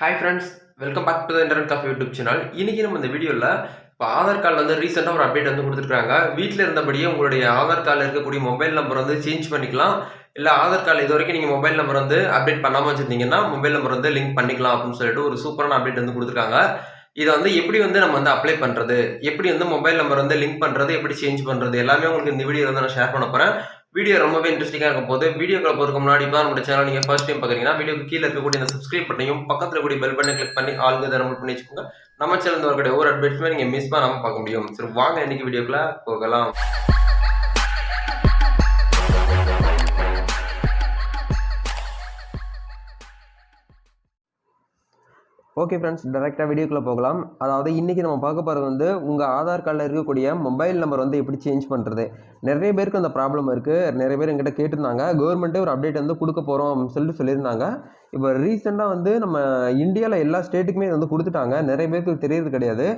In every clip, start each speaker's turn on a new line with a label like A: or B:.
A: Hi friends welcome back to the internet coffee YouTube channel இன்றைக்கி நம்ம இந்த வீடியோவில் இப்போ ஆதார் கார்டில் வந்து ரீசெண்டாக ஒரு அப்டேட் வந்து கொடுத்துருக்காங்க. வீட்டில் இருந்தபடியே உங்களுடைய ஆதார் கார்டில் இருக்கக்கூடிய மொபைல் நம்பர் வந்து சேஞ்ச் பண்ணிக்கலாம். இல்லை ஆதார் கார்டில் இது வரைக்கும் நீங்கள் மொபைல் நம்பர் வந்து அப்டேட் பண்ணாமல் வச்சுருந்தீங்கன்னா மொபைல் நம்பர் வந்து லிங்க் பண்ணிக்கலாம் அப்படின்னு சொல்லிட்டு ஒரு சூப்பரான அப்டேட் வந்து கொடுத்துருக்காங்க. இதை வந்து எப்படி வந்து நம்ம வந்து அப்ளை பண்ணுறது எப்படி வந்து மொபைல் நம்பர் வந்து லிங்க் பண்ணுறது எப்படி சேஞ்ச் பண்ணுறது எல்லாமே உங்களுக்கு இந்த வீடியோ வந்து நான் ஷேர் பண்ண போகிறேன் வீடியோ ரொம்பவே இன்ட்ரெஸ்டிங்காக இருக்கும் போது வீடியோக்களை போகிறதுக்கு முன்னாடி தான் நம்மளோட சேனல் நீங்கள் ஃபர்ஸ்ட் டைம் பார்க்குறீங்கன்னா வீடியோக்கு கீழே இருக்கக்கூடிய இந்த சப்ஸ்கிரைப் பண்ணியும் பக்கத்தில் கூடிய பெல் பட்டனை கிளிக் பண்ணி ஆளுங்க தரமல் பண்ணி வச்சுக்கோங்க. நம்ம சேனல் வரக்கூடிய ஒவ்வொரு அட்வைஸுமே நீங்கள் மிஸ் பண்ணாமல் பார்க்க முடியும். சரி வாங்க இன்னைக்கு வீடியோக்குள்ள போகலாம். ஓகே ஃப்ரெண்ட்ஸ் டேரெக்டாக வீடியோக்குள்ளே போகலாம். அதாவது இன்றைக்கி நம்ம பார்க்க போகிறது வந்து உங்கள் ஆதார் கார்டில் இருக்கக்கூடிய மொபைல் நம்பர் வந்து எப்படி சேஞ்ச் பண்ணுறது நிறைய பேருக்கு அந்த ப்ராப்ளம் இருக்குது நிறைய பேர் எங்கிட்ட கேட்டிருந்தாங்க. கவர்மெண்ட்டே ஒரு அப்டேட் வந்து கொடுக்க போகிறோம் அப்படின்னு சொல்லிட்டு சொல்லியிருந்தாங்க. இப்போ ரீசெண்டாக வந்து நம்ம இந்தியாவில் எல்லா ஸ்டேட்டுக்குமே இது வந்து கொடுத்துட்டாங்க. நிறைய பேருக்கு தெரியறது கிடையாது.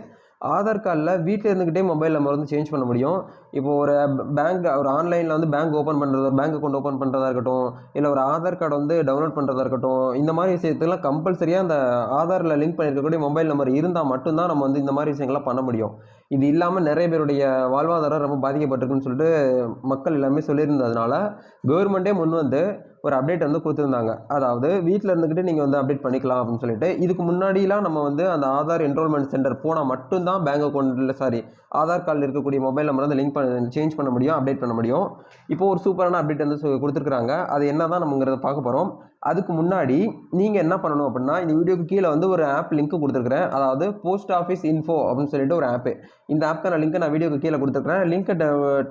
A: ஆதார் கார்டில் வீட்டில் இருந்துக்கிட்டே மொபைல் நம்பர் வந்து சேஞ்ச் பண்ண முடியும். இப்போ ஒரு பேங்க் ஒரு ஆன்லைனில் வந்து பேங்க் ஓப்பன் பண்ணுறது ஒரு பேங்க் அக்கௌண்ட் ஓப்பன் பண்ணுறதா இருக்கட்டும் இல்லை ஒரு ஆதார் கார்டு வந்து டவுன்லோட் பண்ணுறதா இருக்கட்டும் இந்த மாதிரி விஷயத்துக்குலாம் கம்பல்சரியாக அந்த ஆதாரில் லிங்க் பண்ணியிருக்கக்கூடிய மொபைல் நம்பர் இருந்தால் மட்டும்தான் நம்ம வந்து இந்த மாதிரி விஷயங்கள்லாம் பண்ண முடியும். இது இல்லாமல் நிறைய பேருடைய வாழ்வாதாரம் ரொம்ப பாதிக்கப்பட்டிருக்குன்னு சொல்லிட்டு மக்கள் எல்லாமே சொல்லியிருந்ததுனால கவர்மெண்ட்டே முன் வந்து ஒரு அப்டேட் வந்து கொடுத்துருந்தாங்க. அதாவது வீட்டில் இருந்துக்கிட்டு நீங்கள் வந்து அப்டேட் பண்ணிக்கலாம் அப்படின்னு சொல்லிட்டு. இதுக்கு முன்னாடிலாம் நம்ம வந்து அந்த ஆதார் என்ரோல்மெண்ட் சென்டர் போனால் மட்டும்தான் பேங்க் அக்கௌண்ட்டில் சாரி ஆதார் கார்டில் இருக்கக்கூடிய மொபைல் நம்பர் வந்து லிங்க் பண்ண சேஞ்ச் பண்ண முடியும் அப்டேட் பண்ண முடியும். இப்போ ஒரு சூப்பரான அப்டேட் வந்து கொடுத்துருக்குறாங்க. அது என்ன தான் நம்மங்கிறத பார்க்க போகிறோம் அதுக்கு முன்னாடி நீங்கள் என்ன பண்ணணும் அப்படின்னா இந்த வீடியோக்கு கீழே வந்து ஒரு ஆப் லிங்க் கொடுத்துருக்குறேன். அதாவது போஸ்ட் ஆஃபீஸ் இன்ஃபோ அப்படின்னு சொல்லிட்டு ஒரு ஆப்பு இந்த ஆப்க்கான லிங்க்கை நான் வீடியோக்கு கீழே கொடுத்துருக்கேன் லிங்க்கை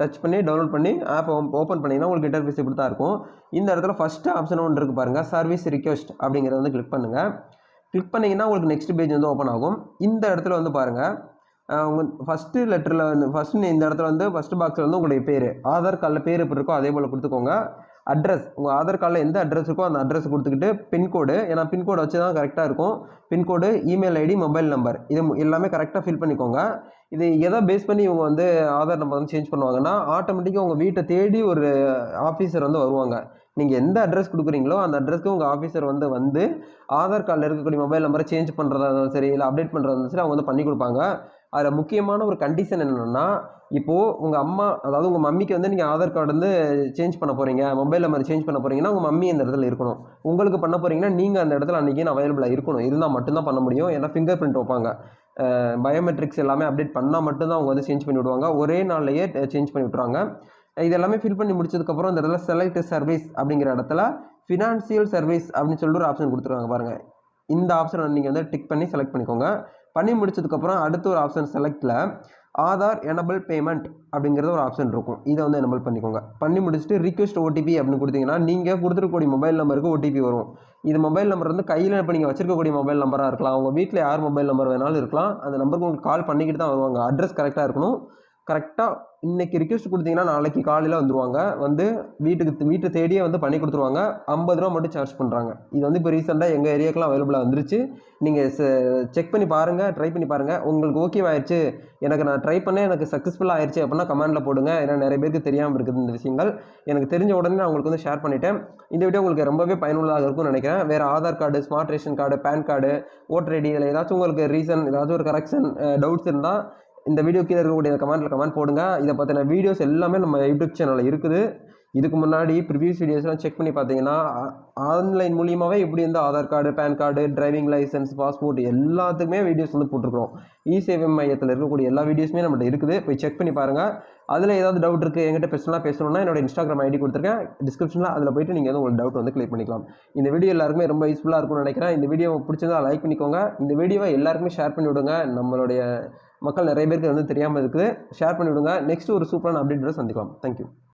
A: டச் பண்ணி டவுன்லோட் பண்ணி ஆப் ஓப்பன் பண்ணிங்கன்னா உங்களுக்கு இன்டர்ஃபேஸ் இப்படி தான் இருக்கும். இந்த இடத்துல ஃபஸ்ட்டு ஆப்ஷன் ஒன்று இருக்குது பாருங்கள் சர்வீஸ் ரிக்வெஸ்ட் அப்படிங்கிறத வந்து கிளிக் பண்ணுங்கள் கிளிக் பண்ணிங்கன்னா உங்களுக்கு நெக்ஸ்ட் பேஜ் வந்து ஓப்பன் ஆகும். இந்த இடத்துல வந்து பாருங்கள் உங்கள் ஃபஸ்ட்டு லெட்டரில் வந்து ஃபஸ்ட்டு இந்த இடத்துல வந்து ஃபஸ்ட்டு பாக்ஸில் வந்து உங்களுடைய பேர் ஆதார் கார்டில் பேர் எப்படி இருக்கோ அதே போல் கொடுத்துக்கோங்க. அட்ரஸ் உங்கள் ஆதார் கார்டில் எந்த அட்ரஸ் இருக்கோ அந்த அட்ரஸ் கொடுத்துக்கிட்டு பின்கோடு ஏன்னா பின்கோடு வச்சு தான் கரெக்டாக இருக்கும். Pincode email ID mobile number இது எல்லாமே கரெக்டாக ஃபில் பண்ணிக்கோங்க. இது எதை பேஸ் பண்ணி இவங்க வந்து ஆதார் நம்பர் வந்து சேஞ்ச் பண்ணுவாங்கன்னா ஆட்டோமேட்டிக்காக உங்கள் வீட்டை தேடி ஒரு ஆஃபீஸர் வந்து வருவாங்க. நீங்கள் எந்த அட்ரஸ் கொடுக்குறீங்களோ அந்த அட்ரஸ்க்கு உங்கள் ஆஃபீஸர் வந்து வந்து ஆதார் கார்டில் இருக்கக்கூடிய மொபைல் நம்பரை சேஞ்ச் பண்ணுறதா இருந்தாலும் சரி இல்லை அப்டேட் பண்ணுறதா இருந்தாலும் சரி அவங்க வந்து பண்ணி கொடுப்பாங்க. அதில் முக்கியமான ஒரு கண்டிஷன் என்னென்னா இப்போது உங்கள் அம்மா அதாவது உங்கள் மம்மிக்கு வந்து நீங்கள் ஆதார் கார்டு வந்து சேஞ்ச் பண்ண போகிறீங்க மொபைல் நம்பர் சேஞ்ச் பண்ண போகிறீங்கன்னா உங்கள் மம்மி அந்த இடத்துல இருக்கணும். உங்களுக்கு பண்ண போகிறீங்கன்னா நீங்கள் அந்த இடத்துல அன்றைக்கி அவைலபிளாக இருக்கணும். இருந்தால் மட்டும்தான் பண்ண முடியும். ஏன்னா ஃபிங்கர் பிரிண்ட் வைப்பாங்க பயோமெட்ரிக்ஸ் எல்லாமே அப்டேட் பண்ணால் மட்டும்தான் அவங்க வந்து சேஞ்ச் பண்ணி விடுவாங்க. ஒரே நாள்லையே சேஞ்ச் பண்ணி விட்ருவாங்க இது எல்லாமே ஃபில் பண்ணி முடிச்சதுக்கப்புறம் இந்த இடத்துல செலக்ட் சர்வீஸ் அப்படிங்கிற இடத்துல ஃபினான்சியல் சர்வீஸ் அப்படின்னு சொல்லிட்டு ஒரு ஆப்ஷன் கொடுத்துருக்காங்க பாருங்கள் இந்த ஆப்ஷனை நீங்கள் வந்து டிக் பண்ணி செலக்ட் பண்ணிக்கோங்க. பண்ணி முடிச்சதுக்கப்புறம் அடுத்த ஒரு ஆப்ஷன் செலக்டில் ஆதார் எனபிள் பேமெண்ட் அப்படிங்கிறது ஒரு ஆப்ஷன் இருக்கும். இதை வந்து எனபிள் பண்ணிக்கோங்க. பண்ணி முடிச்சுட்டு ரிக்வெஸ்ட் ஓடிபி அப்படின்னு கொடுத்தீங்கன்னா நீங்கள் கொடுத்துருக்கக்கூடிய மொபைல் நம்பருக்கு ஓடிபி வரும். இது மொபைல் நம்பர் வந்து கையில் இப்போ நீங்கள் வச்சிருக்கக்கூடிய மொபைல் நம்பராக இருக்கலாம். உங்கள் வீட்டில் யார் மொபைல் நம்பர் வேணாலும் இருக்கலாம். அந்த நம்பருக்கு உங்களுக்கு கால் பண்ணிக்கிட்டு தான் வருவாங்க. அட்ரஸ் கரெக்டாக இருக்கணும். கரெக்டாக இன்னைக்கு ரிக்வெஸ்ட் கொடுத்தீங்கன்னா நாளைக்கு காலையில் வந்துருவாங்க. வந்து வீட்டுக்கு வீட்டை தேடியே வந்து பண்ணி கொடுத்துருவாங்க. ஐம்பது ரூபா மட்டும் சார்ஜ் பண்ணுறாங்க இது வந்து இப்போ ரீசெண்டாக எங்கள் ஏரியாக்கெலாம் அவைலபிளாக வந்துருச்சு. நீங்கள் செக் பண்ணி பாருங்கள் ட்ரை பண்ணி பாருங்கள் உங்களுக்கு ஓகே ஆயிடுச்சு எனக்கு நான் ட்ரை பண்ணேன் எனக்கு சக்ஸஸ்ஃபுல்லாக ஆயிடுச்சு அப்படின்னா கமெண்டில் போடுங்க. ஏன்னா நிறைய பேருக்கு தெரியாமல் இருக்குது இந்த விஷயங்கள். எனக்கு தெரிஞ்ச உடனே நான் உங்களுக்கு வந்து ஷேர் பண்ணிட்டேன். இந்த வீடியோ உங்களுக்கு ரொம்பவே பயனுள்ளதாக இருக்கும்னு நினைக்கிறேன். வேறு Aadhaar card smart ration card pan card voter ID இதில் ஏதாச்சும் உங்களுக்கு ரீசன் ஏதாச்சும் ஒரு கரெக்ஷன் டவுட்ஸ் இருந்தால் இந்த வீடியோ கீழே இருக்கக்கூடிய கமெண்ட்டில் கமெண்ட் போடுங்க. இதை பற்றின வீடியோஸ் எல்லாமே நம்ம யூடியூப் சேனலில் இருக்குது. இதுக்கு முன்னாடி ப்ரிவியூஸ் வீடியோஸ்லாம் செக் பண்ணி பார்த்தீங்கன்னா ஆன்லைன் மூலியமாகவே இப்படி இருந்தால் Aadhaar card pan card driving licence passport எல்லாத்துக்குமே வீடியோஸ் வந்து போட்டிருக்கிறோம். இ சேவை மையத்தில் இருக்கக்கூடிய எல்லா வீடியோஸுமே நம்மகிட்ட இருக்குது. போய் செக் பண்ணி பாருங்கள் அதில் ஏதாவது டவுட் இருக்குது எங்கிட்ட பேசலாம் பேசணும்னா என்னோட இன்ஸ்டாகிராம் ஐடி கொடுத்துருக்கேன். டிஸ்கிரிப்ஷனில் அதில் போயிட்டு நீங்கள் வந்து உங்களுக்கு டவுட் வந்து கிளிக் பண்ணிக்கலாம். இந்த வீடியோ எல்லாருக்குமே ரொம்ப யூஸ்ஃபுல்லாக இருக்கும்னு நினைக்கிறேன். இந்த வீடியோ பிடிச்சிருந்தா லைக் பண்ணிக்கோங்க. இந்த வீடியோவை எல்லாருக்குமே ஷேர் பண்ணி விடுங்க. நம்மளுடைய மக்கள் நிறைய பேருக்கு வந்து தெரியாமல் இருக்குது. ஷேர் பண்ணிவிடுங்க. நெக்ஸ்ட் ஒரு சூப்பரான அப்டேட்டோட சந்திக்கலாம். தேங்க்யூ